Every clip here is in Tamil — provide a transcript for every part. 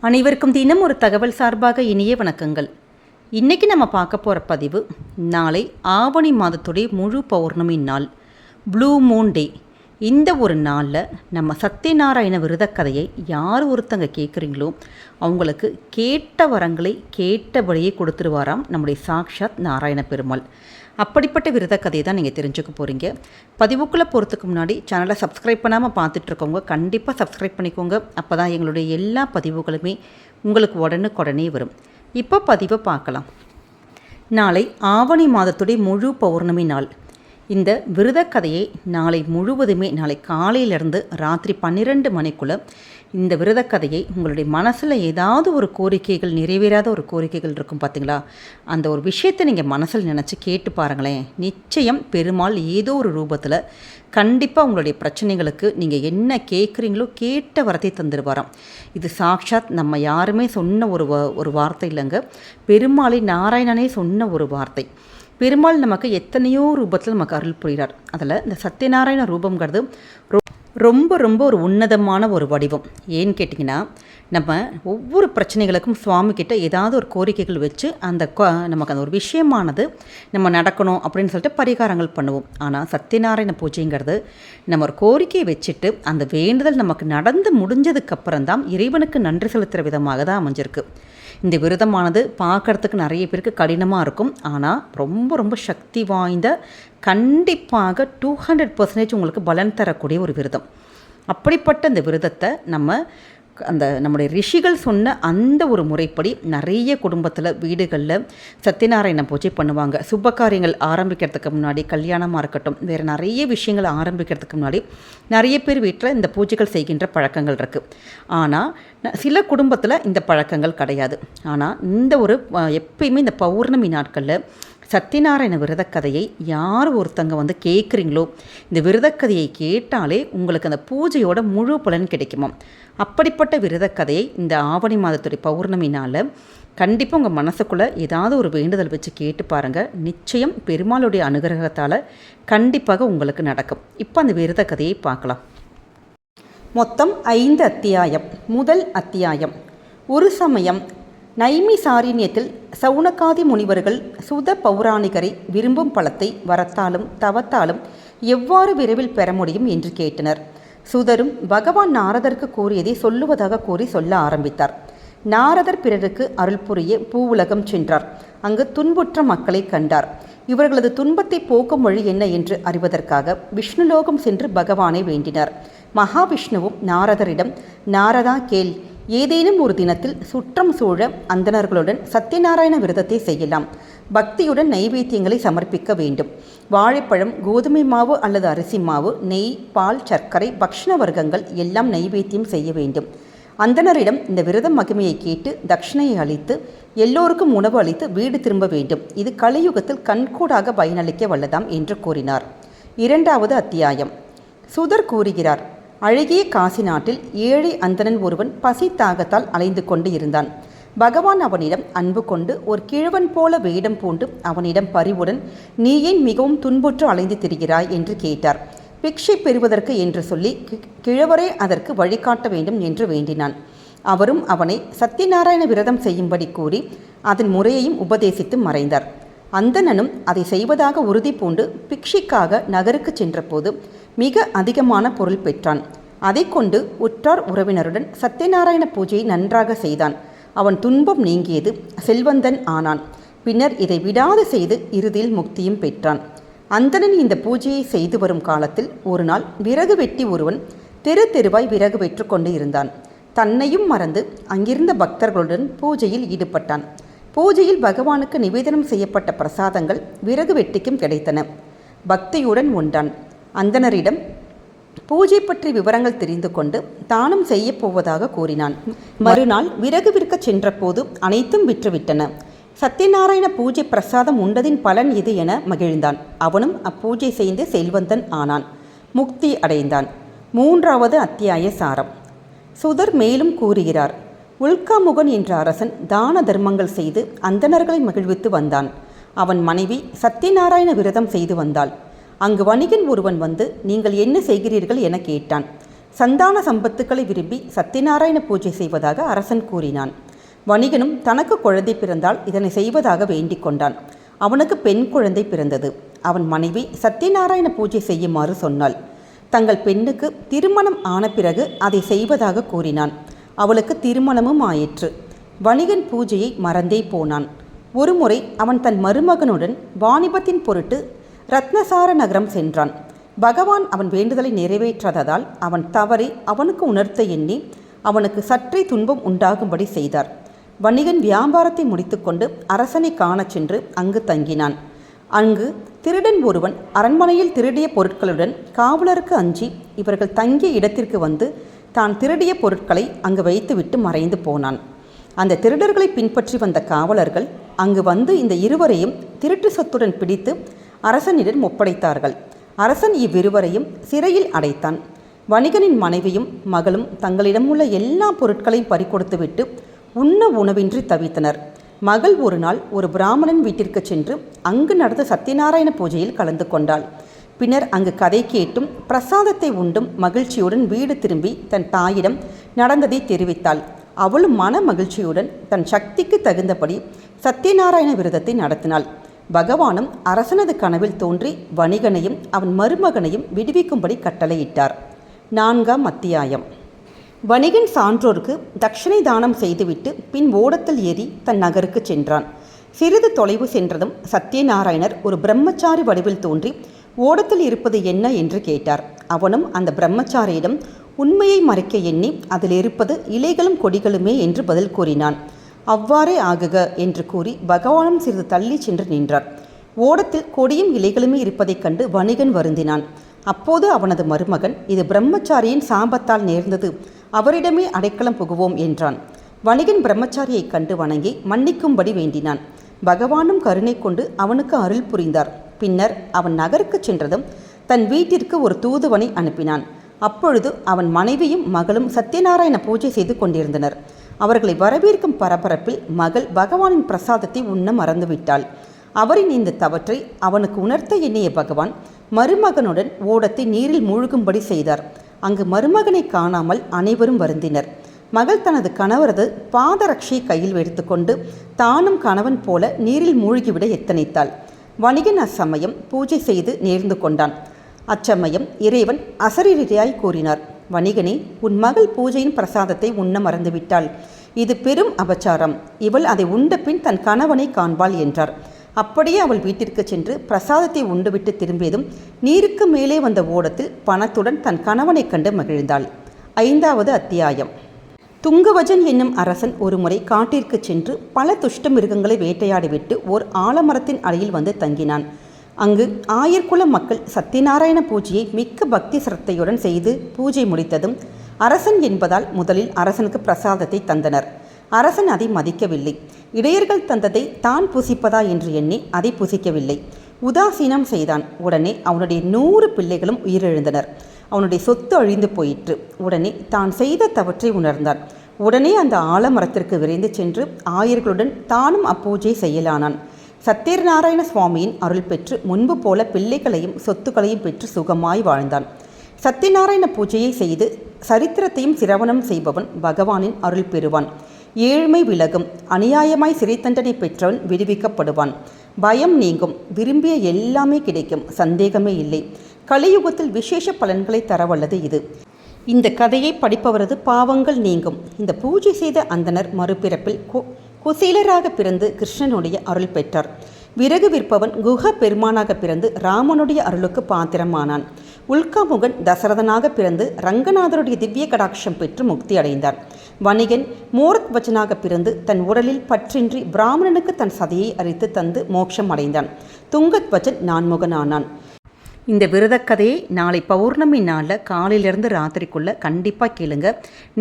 அனைவருக்கும் தினம் ஒரு தகவல் சார்பாக இனிய வணக்கங்கள். இன்றைக்கி நம்ம பார்க்க போகிற பதிவு நாளை ஆவணி மாதத்துடைய முழு பௌர்ணமி நாள் ப்ளூ மூன் டே இந்த ஒரு நாளில் நம்ம சத்யநாராயண விரதக்கதையை யார் ஒருத்தங்க கேட்குறீங்களோ அவங்களுக்கு கேட்ட வரங்களை கேட்டபடியே கொடுத்துருவாராம் நம்முடைய சாக்ஷாத் நாராயண பெருமாள். அப்படிப்பட்ட விரத கதையை தான் நீங்கள் தெரிஞ்சுக்க போகிறீங்க பதிவுக்குள்ளே போகிறதுக்கு முன்னாடி சேனலை சப்ஸ்கிரைப் பண்ணாமல் பார்த்துட்ருக்கவங்க கண்டிப்பாக சப்ஸ்கிரைப் பண்ணிக்கோங்க. அப்போ தான் எங்களுடைய எல்லா பதிவுகளுமே உங்களுக்கு உடனுக்குடனே வரும். இப்போ பதிவை பார்க்கலாம். நாளை ஆவணி மாதத்துடைய முழு பௌர்ணமி நாள். இந்த விரத கதையை நாளை முழுவதுமே நாளை காலையிலேருந்து ராத்திரி பன்னிரெண்டு மணிக்குள்ளே இந்த விரத கதையை உங்களுடைய மனசில் ஏதாவது ஒரு கோரிக்கைகள் நிறைவேறாத ஒரு கோரிக்கைகள் இருக்கும் பார்த்தீங்களா அந்த ஒரு விஷயத்தை நீங்கள் மனசில் நினச்சி கேட்டு பாருங்களேன். நிச்சயம் பெருமாள் ஏதோ ஒரு ரூபத்தில் கண்டிப்பாக உங்களுடைய பிரச்சனைகளுக்கு நீங்கள் என்ன கேட்குறீங்களோ கேட்ட வரத்தை தந்துடுவாராம் இது சாக்ஷாத் நம்ம யாருமே சொன்ன ஒரு வ- ஒரு வார்த்தை இல்லைங்க. பெருமாளை நாராயணனே சொன்ன ஒரு வார்த்தை. பெருமாள் நமக்கு எத்தனையோ ரூபத்தில் நமக்கு அருள் புரிகிறார். அதில் இந்த சத்யநாராயண ரூபங்கிறது ரொ- ரொம்ப ரொம்ப ஒரு உன்னதமான ஒரு வடிவம். ஏன்னு கேட்டிங்கன்னா நம்ம ஒவ்வொரு பிரச்சனைகளுக்கும் சுவாமி கிட்ட ஏதாவது ஒரு கோரிக்கைகள் வச்சு அந்த நமக்கு அந்த ஒரு விஷயமானது நம்ம நடக்கணும் அப்படின்னு சொல்லிட்டு பரிகாரங்கள் பண்ணுவோம். ஆனால் சத்யநாராயண பூஜைங்கிறது நம்ம ஒரு கோரிக்கையை வச்சுட்டு அந்த வேண்டுதல் நமக்கு நடந்து முடிஞ்சதுக்கப்புறம் தான் இறைவனுக்கு நன்றி செலுத்துகிற விதமாக தான் அமைஞ்சிருக்கு. இந்த விரதமானது பார்க்கறதுக்கு நிறைய பேருக்கு கடினமாக இருக்கும். ஆனால் ரொம்ப ரொம்ப சக்தி வாய்ந்த கண்டிப்பாக டூ ஹண்ட்ரட் பர்சன்டேஜ் உங்களுக்கு பலன் தரக்கூடிய ஒரு விரதம். அப்படிப்பட்ட இந்த விரதத்தை நம்ம அந்த நம்முடைய ரிஷிகள் சொன்ன அந்த ஒரு முறைப்படி நிறைய குடும்பத்தில் வீடுகளில் சத்யநாராயண பூஜை பண்ணுவாங்க. சுப காரியங்கள் ஆரம்பிக்கிறதுக்கு முன்னாடி கல்யாணமாக இருக்கட்டும் வேறு நிறைய விஷயங்கள் ஆரம்பிக்கிறதுக்கு முன்னாடி நிறைய பேர் வீட்டில் இந்த பூஜைகள் செய்கின்ற பழக்கங்கள் இருக்குது ஆனால் சில குடும்பத்தில் இந்த பழக்கங்கள் கிடையாது. ஆனால் இந்த ஒரு எப்பயுமே இந்த பௌர்ணமி நாட்களில் சத்யநாராயண விரதக்கதையை யார் ஒருத்தங்க வந்து கேட்குறீங்களோ இந்த விரதக்கதையை கேட்டாலே உங்களுக்கு அந்த பூஜையோட முழு பலன் கிடைக்குமா? அப்படிப்பட்ட விரதக்கதையை இந்த ஆவணி மாதத்துடைய பௌர்ணமினால் கண்டிப்பாக உங்கள் மனசுக்குள்ளே ஏதாவது ஒரு வேண்டுதல் வச்சு கேட்டு பாருங்கள் நிச்சயம் பெருமாளுடைய அனுகிரகத்தால் கண்டிப்பாக உங்களுக்கு நடக்கும். இப்போ அந்த விரதக்கதையை பார்க்கலாம். மொத்தம் ஐந்து அத்தியாயம் முதல் அத்தியாயம். ஒரு சமயம் நைமி சாரீன்யத்தில் சவுனகாதி முனிவர்கள் சுத பௌராணிகரை விரும்பும் பழத்தை வரத்தாலும் தவத்தாலும் எவ்வாறு விரைவில் பெற முடியும் என்று கேட்டனர். சுதரும் பகவான் நாரதருக்கு கூறியதை சொல்லுவதாக கூறி சொல்ல ஆரம்பித்தார். நாரதர் பிறருக்கு அருள் புரிய பூவுலகம் சென்றார். அங்கு துன்புற்ற மக்களை கண்டார். இவர்களது துன்பத்தை போக்கும் வழி என்ன என்று அறிவதற்காக விஷ்ணுலோகம் சென்று பகவானை வேண்டினார். மகாவிஷ்ணுவும் நாரதரிடம் நாரதா கேள் ஏதேனும் ஒரு தினத்தில் சுற்றம் சூழ அந்தணர்களுடன் சத்யநாராயண விரதத்தை செய்யலாம். பக்தியுடன் நைவேத்தியங்களை சமர்ப்பிக்க வேண்டும். வாழைப்பழம் கோதுமை மாவு அல்லது அரிசி மாவு நெய் பால் சர்க்கரை பக்ஷண வர்க்கங்கள் எல்லாம் நைவேத்தியம் செய்ய வேண்டும். அந்தணரிடம் இந்த விரத மகிமையை கேட்டு தட்சிணையை அளித்து எல்லோருக்கும் உணவு அளித்து வீடு திரும்ப வேண்டும். இது கலியுகத்தில் கண்கூடாக பயனளிக்க வல்லதாம் என்று கூறினார். இரண்டாவது அத்தியாயம். சுதர் கூறுகிறார் அழகிய காசி நாட்டில் ஏழை அந்தணன் ஒருவன் பசி தாகத்தால் அலைந்து கொண்டு இருந்தான். பகவான் அவனிடம் அன்பு கொண்டு ஒரு கிழவன் போல வேடம் பூண்டு அவனிடம் பரிவுடன் நீ ஏன் மிகவும் துன்புற்று அலைந்து திரிகிறாய்? என்று கேட்டார். பிக்ஷை பெறுவதற்கு என்று சொல்லி கி- கிழவரே அதற்கு வழிகாட்ட வேண்டும் என்று வேண்டினான். அவரும் அவனை சத்யநாராயண விரதம் செய்யும்படி கூறி அதன் முறையையும் உபதேசித்து மறைந்தார். அந்தணனும் அதை செய்வதாக உறுதி பூண்டு பிக்ஷிக்காக நகருக்கு சென்றபோது மிக அதிகமான பொருள் பெற்றான். அதைக் கொண்டு உற்றார் உறவினருடன் சத்யநாராயண பூஜையை நன்றாக செய்தான். அவன் துன்பம் நீங்கியது செல்வந்தன் ஆனான். பின்னர் இதை விடாது செய்து இறுதியில் முக்தியும் பெற்றான். அந்தணன் இந்த பூஜையை செய்து வரும் காலத்தில் ஒரு நாள் விறகு வெட்டி ஒருவன் தெரு தெருவாய் விறகு வெற்று கொண்டு இருந்தான். தன்னையும் மறந்து அங்கிருந்த பக்தர்களுடன் பூஜையில் ஈடுபட்டான். பூஜையில் பகவானுக்கு நிவேதனம் செய்யப்பட்ட பிரசாதங்கள் விறகு வெட்டிக்கும் கிடைத்தன. பக்தியுடன் உண்டான் அந்தணரிடம் பூஜை பற்றி விவரங்கள் தெரிந்து கொண்டு தானம் செய்யப்போவதாக கூறினான். மறுநாள் விறகு விற்கச் சென்றபோது அனைத்தும் விற்றுவிட்டன. சத்யநாராயண பூஜை பிரசாதம் உண்டதின் பலன் இது என மகிழ்ந்தான். அவனும் அப்பூஜை செய்து செல்வந்தன் ஆனான். முக்தி அடைந்தான். மூன்றாவது அத்தியாய சாரம். சுதர் மேலும் கூறுகிறார் உல்காமுகன் என்ற அரசன் தான தர்மங்கள் செய்து அந்தணர்களை மகிழ்வித்து வந்தான். அவன் மனைவி சத்யநாராயண விரதம் செய்து வந்தாள். அங்கு வணிகன் ஒருவன் வந்து நீங்கள் என்ன செய்கிறீர்கள்? என கேட்டான். சந்தான சம்பத்துக்களை விரும்பி சத்யநாராயண பூஜை செய்வதாக அரசன் கூறினான். வணிகனும் தனக்கு குழந்தை பிறந்தால் இதனை செய்வதாக வேண்டிக் கொண்டான். அவனுக்கு பெண் குழந்தை பிறந்தது. அவன் மனைவி சத்யநாராயண பூஜை செய்யுமாறு சொன்னாள். தங்கள் பெண்ணுக்கு திருமணம் ஆன பிறகு அதை செய்வதாக கூறினான். அவளுக்கு திருமணமும் ஆயிற்று. வணிகன் பூஜையை மறந்தே போனான். ஒருமுறை அவன் தன் மருமகனுடன் வாணிபத்தின் பொருட்டு ரத்னசார நகரம் சென்றான். பகவான் அவன் வேண்டுதலை நிறைவேற்றாததால் அவன் தவறை அவனுக்கு உணர்த்த எண்ணி அவனுக்கு சற்றே துன்பம் உண்டாகும்படி செய்தார். வணிகன் வியாபாரத்தை முடித்துக்கொண்டு அரசனை காணச் சென்று அங்கு தங்கினான். அங்கு திருடன் ஒருவன் அரண்மனையில் திருடிய பொருட்களுடன் காவலருக்கு அஞ்சி இவர்கள் தங்கிய இடத்திற்கு வந்து தான் திருடிய பொருட்களை அங்கு வைத்துவிட்டு மறைந்து போனான். அந்த திருடர்களை பின்பற்றி வந்த காவலர்கள் அங்கு வந்து இந்த இருவரையும் திருட்டு சொத்துடன் பிடித்து அரசனிடம் ஒப்படைத்தார்கள். அரசன் இவ்விருவரையும் சிறையில் அடைத்தான். வணிகனின் மனைவியும் மகளும் தங்களிடம் உள்ள எல்லா பொருட்களையும் பறிகொடுத்துவிட்டு உண்ண உணவின்றி தவித்தனர். மகள் ஒரு நாள் ஒரு பிராமணன் வீட்டிற்கு சென்று அங்கு நடந்த சத்யநாராயண பூஜையில் கலந்து கொண்டாள். பின்னர் அங்கு கதை கேட்டும் பிரசாதத்தை உண்டும் மகிழ்ச்சியுடன் வீடு திரும்பி தன் தாயிடம் நடந்ததை தெரிவித்தாள். அவளும் மன மகிழ்ச்சியுடன் தன் சக்திக்கு தகுந்தபடி சத்யநாராயண விரதத்தை நடத்தினாள். பகவானும் அரசனது கனவில் தோன்றி வணிகனையும் அவன் மருமகனையும் விடுவிக்கும்படி கட்டளையிட்டார். நான்காம் அத்தியாயம். வணிகன் சான்றோருக்கு தட்சிணை தானம் செய்துவிட்டு பின் ஓடத்தில் ஏறி தன் நகருக்கு சென்றான். சிறிது தொலைவு சென்றதும் சத்யநாராயணர் ஒரு பிரம்மச்சாரி வடிவில் தோன்றி ஓடத்தில் இருப்பது என்ன என்று கேட்டார். அவனும் அந்த பிரம்மச்சாரியிடம் உண்மையை மறைக்க எண்ணி அதில் இருப்பது இலைகளும் கொடிகளுமே என்று பதில் கூறினான். அவ்வாறே ஆகுக என்று கூறி பகவானும் சிறிது தள்ளி சென்று நின்றார். ஓடத்தில் கொடியும் இலைகளுமே இருப்பதைக் கண்டு வணிகன் வருந்தினான். அப்போது அவனது மருமகன் இது பிரம்மச்சாரியின் சாபத்தால் நேர்ந்தது அவரிடமே அடைக்கலம் புகுவோம் என்றான். வணிகன் பிரம்மச்சாரியைக் கண்டு வணங்கி மன்னிக்கும்படி வேண்டினான். பகவானும் கருணை கொண்டு அவனுக்கு அருள் புரிந்தார். பின்னர் அவன் நகருக்கு சென்றதும் தன் வீட்டிற்கு ஒரு தூதுவனை அனுப்பினான். அப்பொழுது அவன் மனைவியும் மகளும் சத்யநாராயண பூஜை செய்து கொண்டிருந்தனர். அவர்களை வரவேற்கும் பரபரப்பில் மகள் பகவானின் பிரசாதத்தை உண்ண மறந்துவிட்டாள். அவரின் இந்த தவற்றை அவனுக்கு உணர்த்த எண்ணிய பகவான் மருமகனுடன் ஓடத்தை நீரில் மூழ்கும்படி செய்தார். அங்கு மருமகனை காணாமல் அனைவரும் வருந்தினர். மகள் தனது கணவரது பாதரட்சியை கையில் எடுத்துக்கொண்டு தானும் கணவன் போல நீரில் மூழ்கிவிட எத்தனைத்தாள். வணிகன் அச்சமயம் பூஜை செய்து நேர்ந்து கொண்டான். அச்சமயம் இறைவன் அசரீரியாய் கூறினார். வணிகனே உன் மகள் பூஜையின் பிரசாதத்தை உண்ண மறந்துவிட்டாள். இது பெரும் அபச்சாரம். இவள் அதை உண்ட பின் தன் கணவனை காண்பாள் என்றார். அப்படியே அவள் வீட்டிற்கு சென்று பிரசாதத்தை உண்டுவிட்டு திரும்பியதும் நீருக்கு மேலே வந்த ஓடத்தில் பணத்துடன் தன் கணவனைக் கண்டு மகிழ்ந்தாள். ஐந்தாவது அத்தியாயம். துங்கவஜன் என்னும் அரசன் ஒருமுறை காட்டிற்கு சென்று பல துஷ்ட மிருகங்களை வேட்டையாடிவிட்டு ஓர் ஆலமரத்தின் அடியில் வந்து தங்கினான். அங்கு ஆயர்குல மக்கள் சத்யநாராயண பூஜையை மிக்க பக்தி சிரத்தையுடன் செய்து பூஜை முடித்ததும் அரசன் என்பதால் முதலில் அரசனுக்கு பிரசாதத்தை தந்தனர். அரசன் அதை மதிக்கவில்லை. இடையர்கள் தந்ததை தான் புசிப்பதா என்று எண்ணி அதை புசிக்கவில்லை. உதாசீனம் செய்தான். உடனே அவனுடைய நூறு பிள்ளைகளும் உயிரிழந்தனர். அவனுடைய சொத்து அழிந்து போயிற்று. உடனே தான் செய்த தவற்றை உணர்ந்தான். உடனே அந்த ஆலமரத்திற்கு விரைந்து சென்று ஆயர்களுடன் தானும் அப்பூஜை செய்யலானான். சத்யநாராயண சுவாமியின் அருள் பெற்று முன்பு போல பிள்ளைகளையும் சொத்துக்களையும் பெற்று சுகமாய் வாழ்ந்தான். சத்யநாராயண பூஜையை செய்து சரித்திரத்தையும் சிரவணம் செய்பவன் பகவானின் அருள் பெறுவான். ஏழ்மை விலகும் அநியாயமாய் சிறை தண்டனை பெற்றவன் விடுவிக்கப்படுவான். பயம் நீங்கும் விரும்பிய எல்லாமே கிடைக்கும் சந்தேகமே இல்லை. கலியுகத்தில் விசேஷ பலன்களை தரவல்லது இது. இந்த கதையை படிப்பவரது பாவங்கள் நீங்கும். இந்த பூஜை செய்த அந்தனர் மறுபிறப்பில் கு குசீலராக பிறந்து கிருஷ்ணனுடைய அருள் பெற்றார். விறகு விற்பவன் குஹ பெருமானாக பிறந்து ராமனுடைய அருளுக்கு பாத்திரமானான். உல்காமுகன் தசரதனாக பிறந்து ரங்கநாதருடைய திவ்ய கடாட்சம் பெற்று முக்தி அடைந்தார் வணிகன் மோரத் வச்சனாக பிறந்து தன் உடலில் பற்றின்றி பிராமணனுக்கு தன் சதையை அரித்து தந்து மோட்சம் அடைந்தான். துங்கத் வச்சன் நான்முகனானான். இந்த விரதக்கதையை நாளை பௌர்ணமி நாளில் காலையிலேருந்து ராத்திரிக்குள்ளே கண்டிப்பாக கேளுங்க.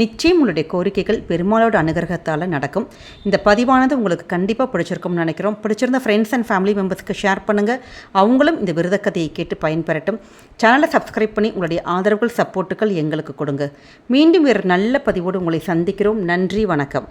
நிச்சயம் உங்களுடைய கோரிக்கைகள் பெருமாளோட அனுகிரகத்தால் நடக்கும். இந்த பதிவானது உங்களுக்கு கண்டிப்பாக பிடிச்சிருக்கும்னு நினைக்கிறோம். பிடிச்சிருந்த ஃப்ரெண்ட்ஸ் அண்ட் ஃபேமிலி மெம்பர்ஸ்க்கு ஷேர் பண்ணுங்கள் அவங்களும் இந்த விரதக்கதையை கேட்டு பயன்பெறட்டும். சேனலை சப்ஸ்கிரைப் பண்ணி உங்களுடைய ஆதரவுகள் சப்போர்ட்டுகள் எங்களுக்கு கொடுங்க. மீண்டும் வேறு நல்ல பதிவோடு உங்களை சந்திக்கிறோம். நன்றி வணக்கம்.